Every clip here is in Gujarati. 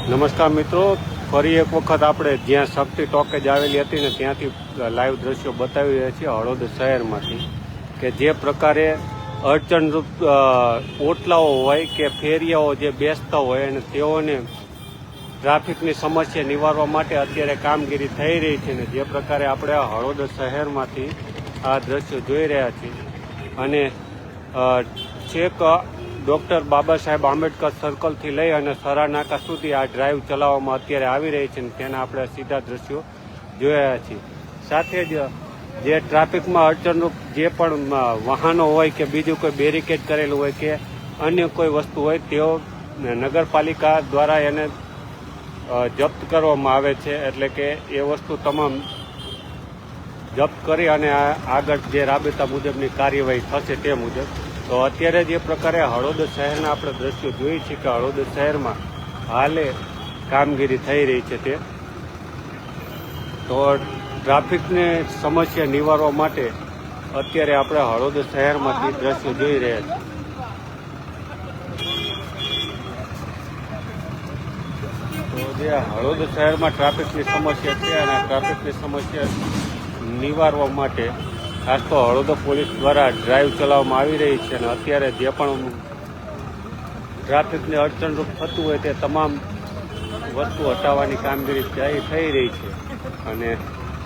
નમસ્કાર મિત્રો. ફરી એક વખત આપણે જ્યાં શક્તિ ટોકેજ આવેલી હતી ને ત્યાંથી લાઈવ દ્રશ્યો બતાવી રહ્યા છીએ હળવદ શહેરમાંથી કે જે પ્રકારે અડચણરૂપ ઓટલાઓ હોય કે ફેરિયાઓ જે બેસતા હોય અને તેઓને ટ્રાફિકની સમસ્યા નિવારવા માટે અત્યારે કામગીરી થઈ રહી છે ને જે પ્રકારે આપણે હળોદ શહેરમાંથી આ દ્રશ્યો જોઈ રહ્યા છીએ. અને છેક ડૉક્ટર બાબા સાહેબ આંબેડકર સર્કલથી લઈ અને સરાનાકા સુધી આ ડ્રાઈવ ચલાવવામાં અત્યારે આવી રહી છે તેના આપણે સીધા દ્રશ્યો રહ્યા છીએ. સાથે જ જે ટ્રાફિકમાં અડચણરૂપ જે પણ વાહનો હોય કે બીજું કોઈ બેરિકેડ કરેલું હોય કે અન્ય કોઈ વસ્તુ હોય, તેઓ નગરપાલિકા દ્વારા એને જપ્ત કરવામાં આવે છે. એટલે કે એ વસ્તુ તમામ જપ્ત કરી અને આગળ જે રાબેતા મુજબની કાર્યવાહી થશે તે મુજબ તો અત્યારે જે પ્રકારે હળોદ શહેરના આપણે દ્રશ્યો જોઈએ છીએ કે હળોદ શહેરમાં હાલે કામગીરી થઈ રહી છે તે. તો ટ્રાફિકની સમસ્યા નિવારવા માટે અત્યારે આપણે હળોદ શહેરમાંથી દ્રશ્યો જોઈ રહ્યા છીએ. જે હળવદ શહેરમાં ટ્રાફિકની સમસ્યા છે અને ટ્રાફિકની સમસ્યા નિવારવા માટે ખાસ તો હળવદ પોલીસ દ્વારા ડ્રાઈવ ચલાવવામાં આવી રહી છે અને અત્યારે જે પણ ટ્રાફિકને અડચણરૂપ થતું હોય તે તમામ વસ્તુ હટાવવાની કામગીરી થઈ રહી છે. અને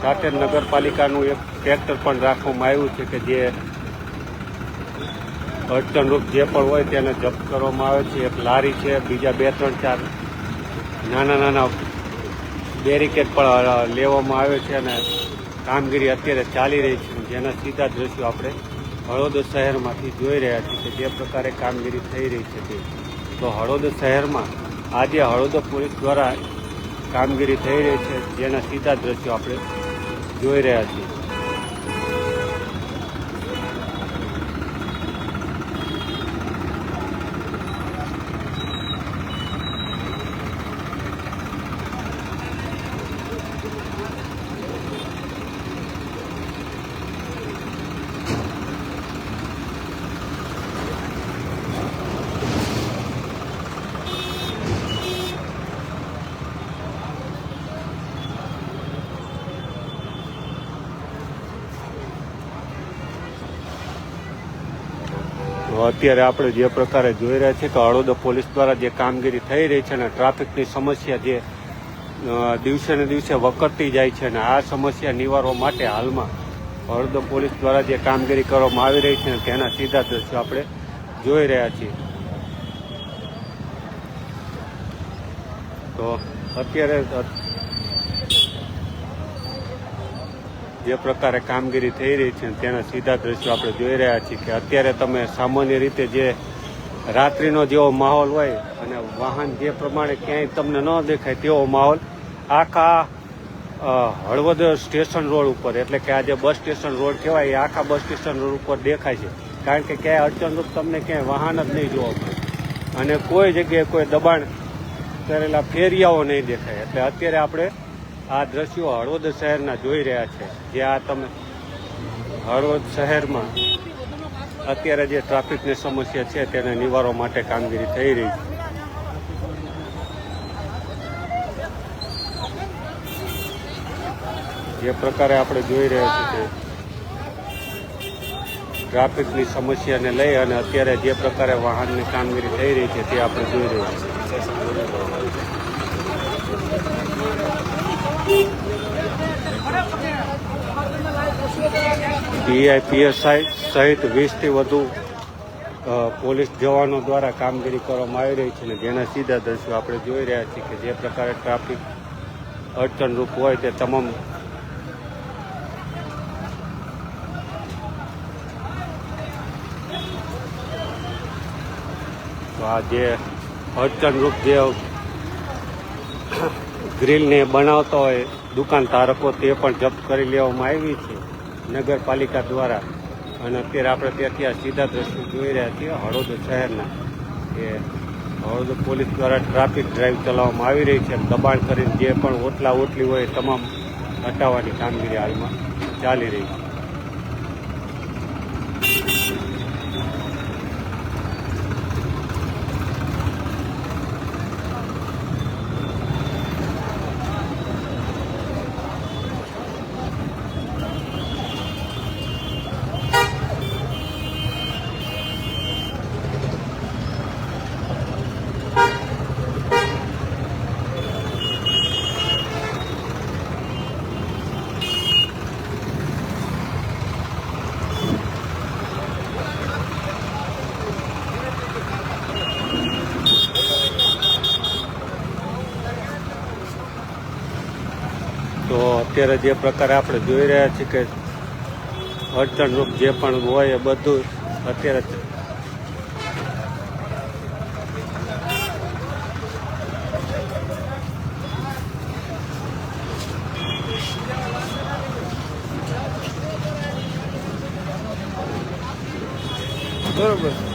સાથે નગરપાલિકાનું એક ટ્રેક્ટર પણ રાખવામાં આવ્યું છે કે જે અડચણરૂપ જે પણ હોય તેને જપ્ત કરવામાં આવે છે. એક લારી છે, બીજા બે, ત્રણ, ચાર નાના નાના બેરિકેડ પણ લેવામાં આવે છે અને કામગીરી અત્યારે ચાલી રહી છે. જેના સીધા દ્રશ્યો આપણે હળવદ શહેરમાંથી જોઈ રહ્યા છીએ કે જે પ્રકારે કામગીરી થઈ રહી છે તે. તો હળવદ શહેરમાં આજે હળવદ પોલીસ દ્વારા કામગીરી થઈ રહી છે. જેના સીધા દ્રશ્યો આપણે જોઈ રહ્યા છીએ. અત્યારે આપણે જે પ્રકારે જોઈ રહ્યા છીએ કે હળોદા પોલીસ દ્વારા જે કામગીરી થઈ રહી છે અને ટ્રાફિકની સમસ્યા જે દિવસે ને દિવસે વકરતી જાય છે અને આ સમસ્યા નિવારવા માટે હાલમાં હળવદ પોલીસ દ્વારા જે કામગીરી કરવામાં આવી રહી છે અને તેના સીધા દ્રશ્યો આપણે જોઈ રહ્યા છીએ. તો અત્યારે જે પ્રકારે કામગીરી થઈ રહી છે, તેના સીધા દ્રશ્યો આપણે જોઈ રહ્યા છીએ કે અત્યારે તમે સામાન્ય રીતે જે રાત્રિનો જેવો માહોલ હોય અને વાહન જે પ્રમાણે ક્યાંય તમને ન દેખાય તેવો માહોલ, આખા હળવદ સ્ટેશન રોડ ઉપર, એટલે કે આ જે બસ સ્ટેશન રોડ કહેવાય, એ આખા બસ સ્ટેશન રોડ ઉપર દેખાય છે. કારણ કે ક્યાંય અડચણરૂપ તમને ક્યાંય વાહન જ નહીં જોવા મળે. અને કોઈ જગ્યાએ કોઈ દબાણ કરેલા ફેરિયાઓ નહીં દેખાય. એટલે અત્યારે આપણે આ દ્રશ્યો હળવદ શહેરના જોઈ રહ્યા છે. જે આ તમે હળવદ શહેરમાં અત્યારે જે ટ્રાફિકની સમસ્યા છે તેને નિવારવા માટે કામગીરી થઈ રહી છે. જે પ્રકારે આપણે જોઈ રહ્યા છીએ ટ્રાફિકની સમસ્યાને લઈ અને અત્યારે જે પ્રકારે વાહનની કામગીરી થઈ રહી છે તે આપણે જોઈ રહ્યા છીએ. ડીઆઈપીએસઆઈ સહિત વીસથી વધુ પોલીસ જવાનો દ્વારા કામગીરી કરવામાં આવી રહી છે અને જેના સીધા દ્રશ્યો આપણે જોઈ રહ્યા છીએ કે જે પ્રકારે ટ્રાફિક અડચણરૂપ હોય તે તમામ આ જે અડચણરૂપ જે ગ્રીલને બનાવતા હોય દુકાન ધારકો તે પણ જપ્ત કરી લેવામાં આવી છે. નગરપાલિકા દ્વારા. અને અત્યારે આપણે ત્યાંથી આ સીધા દ્રશ્યો જોઈ રહ્યા છીએ, હળોદ શહેરના. કે હળોદ પોલીસ દ્વારા ટ્રાફિક ડ્રાઈવ ચલાવવામાં આવી રહી છે. દબાણ કરીને જે પણ ઓટલા ઓટલી હોય તમામ હટાવવાની કામગીરી હાલમાં ચાલી રહી છે. અત્યારે જે પ્રકારે આપણે જોઈ રહ્યા છીએ કે અડચણરૂપ જે પણ હોય એ બધું અત્યારે બરોબર.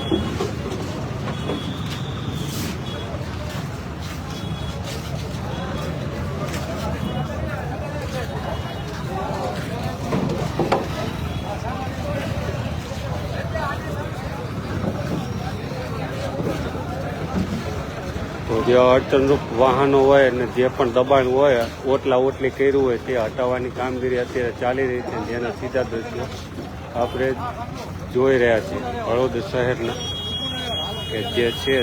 જે અડચણરૂપ વાહનો હોય અને જે પણ દબાણ હોય, ઓટલા ઓટલી કર્યું હોય તે હટાવવાની કામગીરી અત્યારે ચાલી રહી છે જેના સીધા દ્રશ્યો આપણે જોઈ રહ્યા છીએ હળવદ શહેરના કે જે છે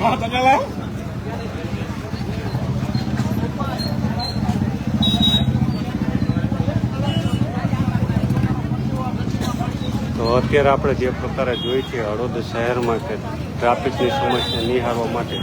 હા તો અત્યારે આપણે જે પ્રકારે જોઈ છે હળવદ શહેરમાં કે ટ્રાફિકની સમસ્યા નિહાળવા માટે.